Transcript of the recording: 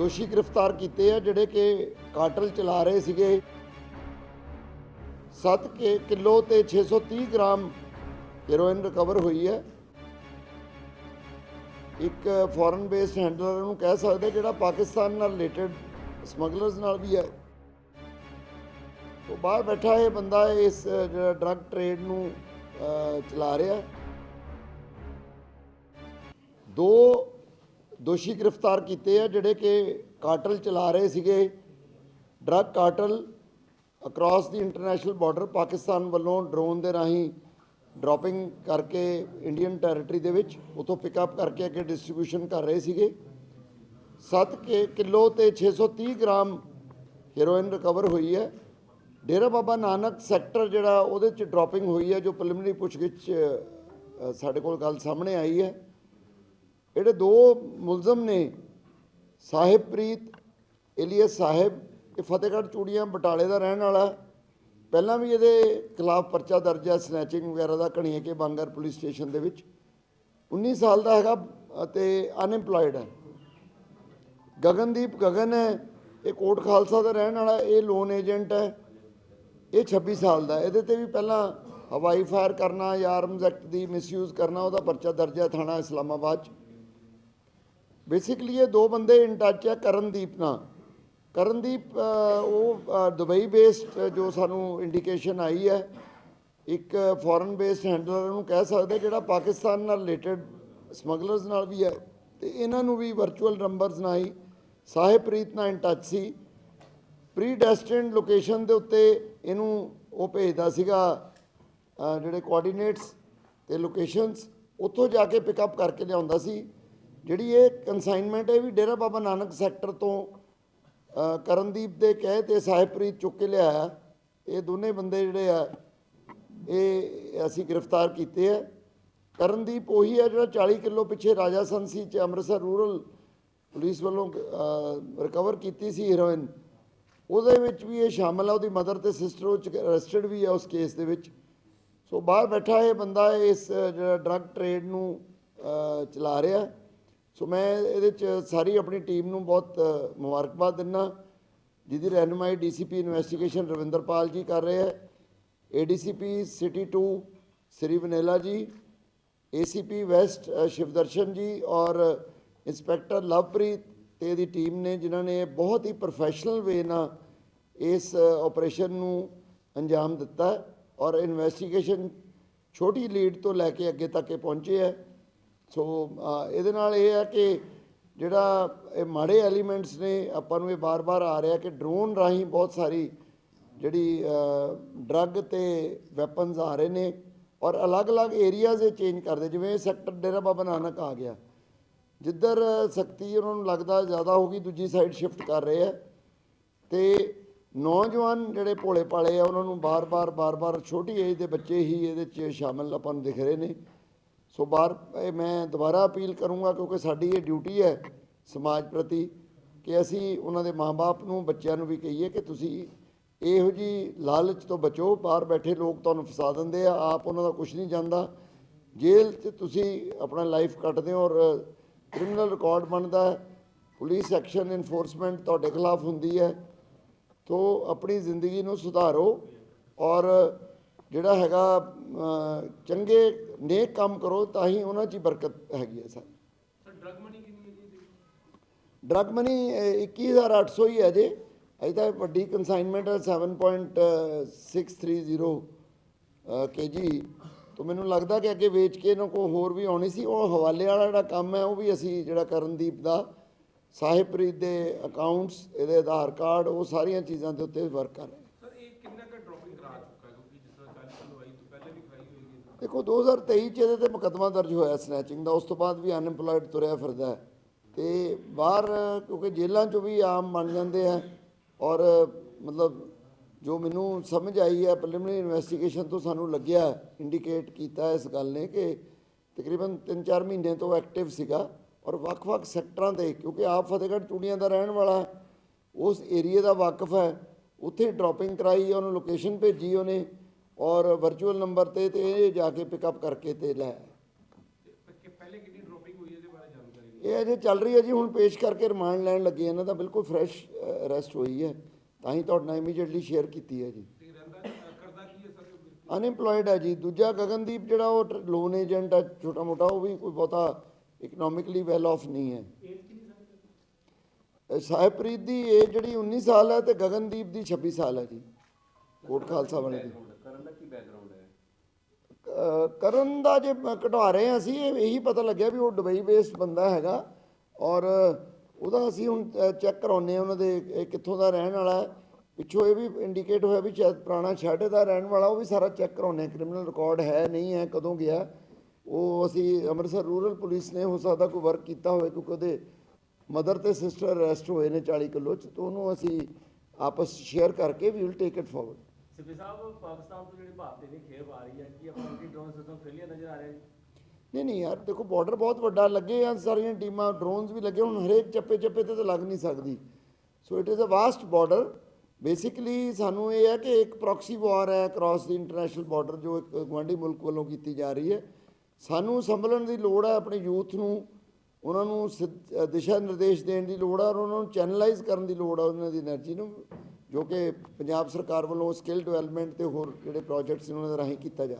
ਦੋਸ਼ੀ ਗ੍ਰਿਫਤਾਰ ਕੀਤੇ ਆ ਜਿਹੜੇ ਕਿ ਕਾਟਲ ਚਲਾ ਰਹੇ ਸੀਗੇ। 7 ਕੇ, ਕਿਲੋ ਤੇ 630 ਗ੍ਰਾਮ ਹੈਰੋਇਨ ਰਿਕਵਰ ਹੋਈ ਹੈ। ਇੱਕ ਫੋਰਨ ਬੇਸਡ ਹੈਂਡਲਰ ਨੂੰ ਕਹਿ ਸਕਦੇ ਜਿਹੜਾ ਪਾਕਿਸਤਾਨ ਨਾਲ ਰਿਲੇਟਡ ਸਮਗਲਰਸ ਨਾਲ ਵੀ ਹੈ। ਉਹ ਬਾਹਰ ਬੈਠਾ ਇਹ ਬੰਦਾ ਇਸ, ਜਿਹੜਾ ਡਰੱਗ ਟ੍ਰੇਡ ਨੂੰ ਚਲਾ ਰਿਹਾ। ਦੋ ਦੋਸ਼ੀ ਗ੍ਰਿਫਤਾਰ ਕੀਤੇ ਆ, ਜਿਹੜੇ ਕਿ ਕਾਟਲ ਚਲਾ ਰਹੇ ਸੀਗੇ। Drug cartel across the international border Pakistan ਵੱਲੋਂ ਡਰੋਨ ਦੇ ਰਾਹੀਂ ਡ੍ਰੌਪਿੰਗ ਕਰਕੇ ਇੰਡੀਅਨ ਟੈਰੀਟਰੀ ਦੇ ਵਿੱਚ ਉਥੋਂ ਪਿਕਅਪ ਕਰਕੇ ਅੱਗੇ ਡਿਸਟ੍ਰੀਬਿਊਸ਼ਨ ਕਰ ਰਹੇ ਸੀਗੇ। 7 ਕੇ, ਕਿਲੋ ਤੇ 630 ਗ੍ਰਾਮ ਹੀਰੋਇਨ ਰਿਕਵਰ ਹੋਈ ਹੈ। ਡੇਰਾ ਬਾਬਾ ਨਾਨਕ ਸੈਕਟਰ ਜਿਹੜਾ ਉਹਦੇ ਚ ਡ੍ਰੌਪਿੰਗ ਹੋਈ ਹੈ, ਜੋ ਪ੍ਰੀਲਿਮਿਨਰੀ ਪੁੱਛਗਿੱਛ ਸਾਡੇ ਕੋਲ ਗੱਲ ਸਾਹਮਣੇ ਆਈ ਹੈ। ਜਿਹੜੇ ਦੋ ਮੁਲਜ਼ਮ ਨੇ ਸਾਹਿਬਪ੍ਰੀਤ ਇਲੀਅਸ ਸਾਹਿਬ, ਇਹ ਫਤਿਹਗੜ੍ਹ ਚੂੜੀਆਂ ਬਟਾਲੇ ਦਾ ਰਹਿਣ ਵਾਲਾ। ਪਹਿਲਾਂ ਵੀ ਇਹਦੇ ਖਿਲਾਫ ਪਰਚਾ ਦਰਜ ਹੈ, ਸਨੈਚਿੰਗ ਵਗੈਰਾ ਦਾ ਕਣੀਏ ਕੇ ਬਾਂਗਰ ਪੁਲਿਸ ਸਟੇਸ਼ਨ ਦੇ ਵਿੱਚ। 19 ਸਾਲ ਦਾ ਹੈਗਾ ਅਤੇ ਅਨਐਮਪਲੋਇਡ ਹੈ। ਗਗਨਦੀਪ ਗਗਨ ਹੈ, ਇਹ ਕੋਟ ਖਾਲਸਾ ਦਾ ਰਹਿਣ ਵਾਲਾ, ਇਹ ਲੋਨ ਏਜੰਟ ਹੈ। ਇਹ 26 ਸਾਲ ਦਾ ਇਹਦੇ ਤੇ ਵੀ ਪਹਿਲਾਂ ਹਵਾਈ ਫਾਇਰ ਕਰਨਾ ਜਾਂ ਆਰਮਜ਼ ਐਕਟ ਦੀ ਮਿਸਯੂਜ਼ ਕਰਨਾ, ਉਹਦਾ ਪਰਚਾ ਦਰਜ ਹੈ ਥਾਣਾ ਇਸਲਾਮਾਬਾਦ 'ਚ। ਬੇਸਿਕਲੀ ਇਹ ਦੋ ਬੰਦੇ ਇਨ ਟੱਚ ਹੈ ਕਰਨਦੀਪ ਨਾਲ। ਕਰਨਦੀਪ ਉਹ ਦੁਬਈ ਬੇਸਡ ਜੋ ਸਾਨੂੰ ਇੰਡੀਕੇਸ਼ਨ ਆਈ ਹੈ, ਇੱਕ ਫੋਰਨ ਬੇਸਡ ਹੈਂਡਲਰ ਨੂੰ ਕਹਿ ਸਕਦੇ, ਜਿਹੜਾ ਪਾਕਿਸਤਾਨ ਨਾਲ ਰਿਲੇਟਡ ਸਮਗਲਰਸ ਨਾਲ ਵੀ ਹੈ। ਤੇ ਇਹਨਾਂ ਨੂੰ ਵੀ ਵਰਚੁਅਲ ਨੰਬਰਸ ਨਾਲ ਹੀ ਸਾਹਿਬਪ੍ਰੀਤ ਨਾਲ ਇਨ ਟੱਚ ਸੀ। ਪ੍ਰੀ ਡੈਸਟਿਨਡ ਲੋਕੇਸ਼ਨ ਦੇ ਉੱਤੇ ਇਹਨੂੰ ਉਹ ਭੇਜਦਾ ਸੀਗਾ ਜਿਹੜੇ ਕੋਆਰਡੀਨੇਟਸ ਤੇ ਲੋਕੇਸ਼ਨਸ ਉੱਥੋਂ ਜਾ ਕੇ ਪਿਕਅਪ ਕਰਕੇ ਲਿਆਉਂਦਾ ਸੀ। ਜਿਹੜੀ ਇਹ ਕਨਸਾਈਨਮੈਂਟ ਇਹ ਵੀ ਡੇਰਾ ਬਾਬਾ ਨਾਨਕ ਸੈਕਟਰ ਤੋਂ ਕਰਨਦੀਪ ਦੇ ਕਹੇ ਤੇ ਸਾਹਿਬਪ੍ਰੀਤ ਚੁੱਕ ਕੇ ਲਿਆਇਆ। ਇਹ ਦੋਨੇ ਬੰਦੇ ਜਿਹੜੇ ਆ, ਇਹ ਅਸੀਂ ਗ੍ਰਿਫਤਾਰ ਕੀਤੇ ਆ। ਕਰਨਦੀਪ ਉਹੀ ਆ ਜਿਹੜਾ 40 ਕਿਲੋ ਪਿੱਛੇ ਰਾਜਾ ਸੰਸੀ ਚ ਅੰਮ੍ਰਿਤਸਰ ਰੂਰਲ ਪੁਲਿਸ ਵੱਲੋਂ ਰਿਕਵਰ ਕੀਤੀ ਸੀ ਹੀਰੋਇਨ ਉਹਦੇ ਵਿੱਚ ਵੀ ਇਹ ਸ਼ਾਮਲ ਆ, ਉਹਦੀ ਮਦਰ ਤੇ ਸਿਸਟਰ ਉਹ ਅਰੈਸਟਡ ਵੀ ਆ ਉਸ ਕੇਸ ਦੇ ਵਿੱਚ। ਸੋ ਬਾਹਰ ਬੈਠਾ ਇਹ ਬੰਦਾ, ਇਸ ਜਿਹੜਾ ਡਰੱਗ ਟ੍ਰੇਡ ਨੂੰ ਚਲਾ ਰਿਹਾ। ਸੋ ਮੈਂ ਇਹਦੇ ਚ ਸਾਰੀ ਆਪਣੀ ਟੀਮ ਨੂੰ ਬਹੁਤ ਮੁਬਾਰਕਬਾਦ ਦਿੰਦਾ। ਜਿਹਦੀ ਰਹਿਨੁਮਾਈ ਡੀਸੀਪੀ ਇਨਵੈਸਟੀਗੇਸ਼ਨ ਰਵਿੰਦਰਪਾਲ ਜੀ ਕਰ ਰਹੇ ਹੈ। ਏਡੀਸੀਪੀ ਸਿਟੀ 2 ਸ੍ਰੀ ਵਨੇਲਾ ਜੀ ਏਸੀਪੀ ਵੈਸਟ ਸ਼ਿਵਦਰਸ਼ਨ ਜੀ ਔਰ ਇੰਸਪੈਕਟਰ ਲਵਪ੍ਰੀਤ ਤੇ ਇਹਦੀ ਟੀਮ ਨੇ, ਜਿਨ੍ਹਾਂ ਨੇ ਬਹੁਤ ਹੀ ਪ੍ਰੋਫੈਸ਼ਨਲ ਵੇ ਨਾਲ ਇਸ ਆਪਰੇਸ਼ਨ ਨੂੰ ਅੰਜਾਮ ਦਿੱਤਾ ਔਰ ਇਨਵੈਸਟੀਗੇਸ਼ਨ ਛੋਟੀ ਲੀਡ ਤੋਂ ਲੈ ਕੇ ਅੱਗੇ ਤੱਕ ਇਹ ਪਹੁੰਚੇ ਹੈ। ਸੋ ਇਹਦੇ ਨਾਲ ਇਹ ਹੈ ਕਿ ਜਿਹੜਾ ਇਹ ਮਾੜੇ ਐਲੀਮੈਂਟਸ ਨੇ, ਆਪਾਂ ਨੂੰ ਇਹ ਬਾਰ-ਬਾਰ ਆ ਰਿਹਾ ਕਿ ਡਰੋਨ ਰਾਹੀਂ ਬਹੁਤ ਸਾਰੀ ਜਿਹੜੀ ਡਰੱਗ ਤੇ ਵੈਪਨਸ ਆ ਰਹੇ ਨੇ ਔਰ ਅਲੱਗ-ਅਲੱਗ ਏਰੀਆਜ਼ ਇਹ ਚੇਂਜ ਕਰਦੇ। ਜਿਵੇਂ ਸੈਕਟਰ ਡੇਰਾ ਬਾਬਾ ਨਾਨਕ ਆ ਗਿਆ। ਜਿੱਧਰ ਸਖਤੀ ਉਹਨਾਂ ਨੂੰ ਲੱਗਦਾ ਜ਼ਿਆਦਾ ਹੋਗੀ ਦੂਜੀ ਸਾਈਡ ਸ਼ਿਫਟ ਕਰ ਰਹੇ ਆ। ਤੇ ਨੌਜਵਾਨ ਜਿਹੜੇ ਭੋਲੇ ਭਾਲੇ ਆ, ਉਹਨਾਂ ਨੂੰ ਬਾਰ-ਬਾਰ ਬਾਰ-ਬਾਰ ਛੋਟੀ ਏਜ ਦੇ ਬੱਚੇ ਹੀ ਇਹਦੇ 'ਚ ਸ਼ਾਮਲ ਆਪਾਂ ਨੂੰ ਦਿਖ ਰਹੇ ਨੇ। ਸੋ ਬਾਰ ਇਹ ਮੈਂ ਦੁਬਾਰਾ ਅਪੀਲ ਕਰੂੰਗਾ ਕਿਉਂਕਿ ਸਾਡੀ ਇਹ ਡਿਊਟੀ ਹੈ ਸਮਾਜ ਪ੍ਰਤੀ ਕਿ ਅਸੀਂ ਉਹਨਾਂ ਦੇ ਮਾਪੇ ਨੂੰ, ਬੱਚਿਆਂ ਨੂੰ ਵੀ ਕਹੀਏ ਕਿ ਤੁਸੀਂ ਇਹੋ ਜੀ ਲਾਲਚ ਤੋਂ ਬਚੋ, ਬਾਹਰ ਬੈਠੇ ਲੋਕ ਤੁਹਾਨੂੰ ਫਸਾ ਦਿੰਦੇ ਆ, ਆਪ ਉਹਨਾਂ ਦਾ ਕੁਝ ਨਹੀਂ ਜਾਂਦਾ। ਜੇਲ੍ਹ 'ਚ ਤੁਸੀਂ ਆਪਣਾ ਲਾਈਫ ਕੱਟਦੇ ਹੋ ਔਰ ਕ੍ਰਿਮੀਨਲ ਰਿਕਾਰਡ ਬਣਦਾ ਹੈ ਪੁਲਿਸ ਐਕਸ਼ਨ ਇਨਫੋਰਸਮੈਂਟ ਤੁਹਾਡੇ ਖਿਲਾਫ ਹੁੰਦੀ ਹੈ। ਤੋ ਆਪਣੀ ਜ਼ਿੰਦਗੀ ਨੂੰ ਸੁਧਾਰੋ ਔਰ ਜਿਹੜਾ ਹੈਗਾ ਚੰਗੇ ਨੇਕ ਕੰਮ ਕਰੋ ਤਾਂ ਹੀ ਉਹਨਾਂ 'ਚ ਬਰਕਤ ਹੈਗੀ ਹੈ ਸਰ। ਸਰ ਡਰਗ ਮਨੀ ਕਿੰਨੀ ਹੈ ਜੀ? ਡਰਗ ਮਨੀ 21800 ਹੀ ਹੈ ਜੇ ਅਜੇ ਤਾਂ ਵੱਡੀ ਕਨਸਾਈਨਮੈਂਟ ਹੈ 7.630 ਕੇਜੀ ਤੋਂ ਮੈਨੂੰ ਲੱਗਦਾ ਕਿ ਅੱਗੇ ਵੇਚ ਕੇ ਇਹਨਾਂ ਕੋ ਹੋਰ ਵੀ ਆਉਣੀ ਸੀ। ਉਹ ਹਵਾਲੇ ਵਾਲਾ ਜਿਹੜਾ ਕੰਮ ਹੈ ਉਹ ਵੀ ਅਸੀਂ ਜਿਹੜਾ ਕਰਨਦੀਪ ਦਾ ਸਾਹਿਬਪ੍ਰੀਤ ਦੇ ਅਕਾਊਂਟਸ ਇਹਦੇ ਆਧਾਰ ਕਾਰਡ ਉਹ ਸਾਰੀਆਂ ਚੀਜ਼ਾਂ ਦੇ ਉੱਤੇ ਵਰਕ ਕਰ ਰਹੇ ਹਾਂ। ਸਰ ਇਹ ਕਿੰਨਾ ਕੁ ਡ੍ਰੌਪਿੰਗ ਕਰਾ ਚੁੱਕਾ ਹੈ ਕਿਉਂਕਿ ਜਿਸ ਤਰ੍ਹਾਂ 40 ਕਿਲੋ ਆਈ ਤੋਂ ਪਹਿਲੇ ਵੀ ਕਰਾਈ ਹੋਈ ਹੈ ਦੇਖੋ 2023 ਚ ਇਹਦੇ ਤੇ ਮੁਕੱਦਮਾ ਦਰਜ ਹੋਇਆ ਸਨੈਚਿੰਗ ਦਾ, ਉਸ ਤੋਂ ਬਾਅਦ ਵੀ ਅਨਐਮਪਲੋਇਡ ਤੁਰਿਆ ਫਿਰਦਾ ਹੈ। ਤੇ ਬਾਹਰ, ਕਿਉਂਕਿ ਜੇਲ੍ਹਾਂ 'ਚੋਂ ਵੀ ਆਮ ਬਣ ਜਾਂਦੇ ਆ ਔਰ, ਮਤਲਬ ਜੋ ਮੈਨੂੰ ਸਮਝ ਆਈ ਹੈ ਪ੍ਰੀਲਿਮਿਨਰੀ ਇਨਵੈਸਟੀਗੇਸ਼ਨ ਤੋਂ ਸਾਨੂੰ ਲੱਗਿਆ ਇੰਡੀਕੇਟ ਕੀਤਾ ਇਸ ਗੱਲ ਨੇ ਕਿ ਤਕਰੀਬਨ 3-4 ਮਹੀਨੇ ਤੋਂ ਐਕਟਿਵ ਸੀਗਾ ਔਰ ਵੱਖ-ਵੱਖ ਸੈਕਟਰਾਂ ਤੇ, ਕਿਉਂਕਿ ਆਪ ਫਤਿਹਗੜ੍ਹ ਚੂੜੀਆਂ ਦਾ ਰਹਿਣ ਵਾਲਾ ਉਸ ਏਰੀਏ ਦਾ ਵਾਕਿਫ ਹੈ, ਉੱਥੇ ਡ੍ਰੌਪਿੰਗ ਕਰਾਈ, ਉਹਨੂੰ ਲੋਕੇਸ਼ਨ ਭੇਜੀ ਉਹਨੇ ਔਰ ਵਰਚੁਅਲ ਨੰਬਰ ਤੇ ਤੇ ਇਹ ਜਾ ਕੇ ਪਿਕਅਪ ਕਰਕੇ ਤੇ ਲੈ ਆਇਆ। ਤੇ ਪ- ਕਿ ਪਹਿਲੇ ਕਿੰਨੀ ਡ੍ਰੌਪਿੰਗ ਹੋਈ ਹੈ ਇਹਦੇ ਬਾਰੇ ਜਾਣਕਾਰੀ ਇਹ ਅਜੇ ਚੱਲ ਰਹੀ ਹੈ ਜੀ ਹੁਣ ਪੇਸ਼ ਕਰਕੇ ਰਿਮਾਂਡ ਲੈਣ ਲੱਗੇ ਇਹਨਾਂ ਦਾ ਬਿਲਕੁਲ ਫਰੈਸ਼ ਅਰੈਸਟ ਹੋਈ ਹੈ ਤਾਂ ਹੀ ਤੁਹਾਡੇ ਨਾਲ ਇਮੀਡੀਏਟਲੀ ਸ਼ੇਅਰ ਕੀਤੀ ਹੈ ਜੀ ਤੇ ਰਹਿੰਦਾ ਅ, ਕਰਦਾ ਕੀ ਹੈ ਸਰ ਅਨਇੰਪਲੋਇਡ ਹੈ ਜੀ ਦੂਜਾ ਗਗਨਦੀਪ ਜਿਹੜਾ ਉਹ ਲੋਨ ਏਜੰਟ ਹੈ ਛੋਟਾ ਮੋਟਾ ਉਹ ਵੀ ਕੋਈ ਬਹੁਤਾ ਇਕਨੋਮਿਕਲੀ ਵੈਲ ਆਫ ਨਹੀਂ ਹੈ ਇਹ ਸਾਹਿਬਪ੍ਰੀਤ ਦੀ ਏਜ ਜਿਹੜੀ 19 ਸਾਲ ਹੈ ਤੇ ਗਗਨਦੀਪ ਦੀ 26 ਸਾਲ ਹੈ ਜੀ ਕੋਟ ਖਾਲਸਾ ਵਾਲੇ ਦੀ ਕਰਨ ਦਾ ਕੀ ਬੈਕਗ੍ਰਾਉਂਡ ਹੈ ਅਹ ਕਰਨ ਦਾ ਜੇ ਮ- ਕਢਵਾ ਰਹੇ ਹਾਂ ਅਸੀਂ, ਇਹ ਇਹੀ ਪਤਾ ਲੱਗਿਆ ਵੀ ਉਹ ਦੁਬਈ ਬੇਸਡ ਬੰਦਾ ਹੈਗਾ ਔਰ ਉਹਦਾ ਅਸੀਂ ਹੁਣ ਚੈੱਕ ਕਰਾਉਨੇ ਆ ਉਹਨਾਂ ਦੇ, ਇਹ ਕਿੱਥੋਂ ਦਾ ਰਹਿਣ ਵਾਲਾ ਹੈ। ਪਿੱਛੋਂ ਇਹ ਵੀ ਇੰਡੀਕੇਟ ਹੋਇਆ ਵੀ ਸ਼ਾਇਦ ਪੁਰਾਣਾ ਛਾੜੇ ਦਾ ਰਹਿਣ ਵਾਲਾ, ਉਹ ਵੀ ਸਾਰਾ ਚੈੱਕ ਕਰਾਉਨੇ ਕ੍ਰਿਮੀਨਲ ਰਿਕਾਰਡ ਹੈ, ਨਹੀਂ ਹੈ, ਕਦੋਂ ਗਿਆ। ਉਹ ਅਸੀਂ ਅੰਮ੍ਰਿਤਸਰ ਰੂਰਲ ਪੁਲਿਸ ਨੇ ਹੋ ਸਕਦਾ ਕੋਈ ਵਰਕ ਕੀਤਾ ਹੋਵੇ, ਕਿਉਂਕਿ ਉਹਦੇ ਮਦਰ ਤੇ ਸਿਸਟਰ ਅਰੈਸਟ ਹੋਏ ਨੇ 40 ਕਿਲੋ ਚ, ਤੋਂ ਉਹਨੂੰ ਅਸੀਂ ਆਪਸ ਸ਼ੇਅਰ ਕਰਕੇ we will take it forward ਨਹੀਂ ਨਹੀਂ ਯਾਰ, ਦੇਖੋ ਬਾਰਡਰ ਬਹੁਤ ਵੱਡਾ, ਲੱਗੇ ਆ ਸਾਰੀਆਂ ਟੀਮਾਂ ਡਰੋਨਸ ਵੀ ਲੱਗੇ, ਹੁਣ ਹਰੇਕ ਚੱਪੇ ਚੱਪੇ ਤੇ ਤਾਂ ਲੱਗ ਨਹੀਂ ਸਕਦੀ। So it is a vast border basically ਸਾਨੂੰ ਇਹ ਹੈ ਕਿ ਇੱਕ ਪ੍ਰੌਕਸੀ ਵਾਰ ਹੈ ਅਕ੍ਰੋਸ ਦੀ ਇੰਟਰਨੈਸ਼ਨਲ ਬਾਰਡਰ ਜੋ ਇੱਕ ਗਵਾਂਢੀ ਮੁਲਕ ਵੱਲੋਂ ਕੀਤੀ ਜਾ ਰਹੀ ਹੈ। ਸਾਨੂੰ ਸੰਭਲਣ ਦੀ ਲੋੜ ਹੈ ਆਪਣੇ ਯੂਥ ਨੂੰ, ਉਹਨਾਂ ਨੂੰ ਦਿਸ਼ਾ ਨਿਰਦੇਸ਼ ਦੇਣ ਦੀ ਲੋੜ ਹੈ, ਔਰ ਉਹਨਾਂ ਨੂੰ ਚੈਨਲਾਈਜ਼ ਕਰਨ ਦੀ ਲੋੜ ਹੈ, ਉਹਨਾਂ ਦੀ એનર્ਜੀ ਨੂੰ। ਜੋ ਕਿ ਪੰਜਾਬ ਸਰਕਾਰ ਵੱਲੋਂ ਸਕਿੱਲ ਡਿਵੈਲਪਮੈਂਟ ਤੇ ਹੋਰ ਜਿਹੜੇ ਪ੍ਰੋਜੈਕਟਸ ਨੇ ਉਹਨਾਂ ਦੇ ਰਾਹੀਂ ਕੀਤਾ ਜਾ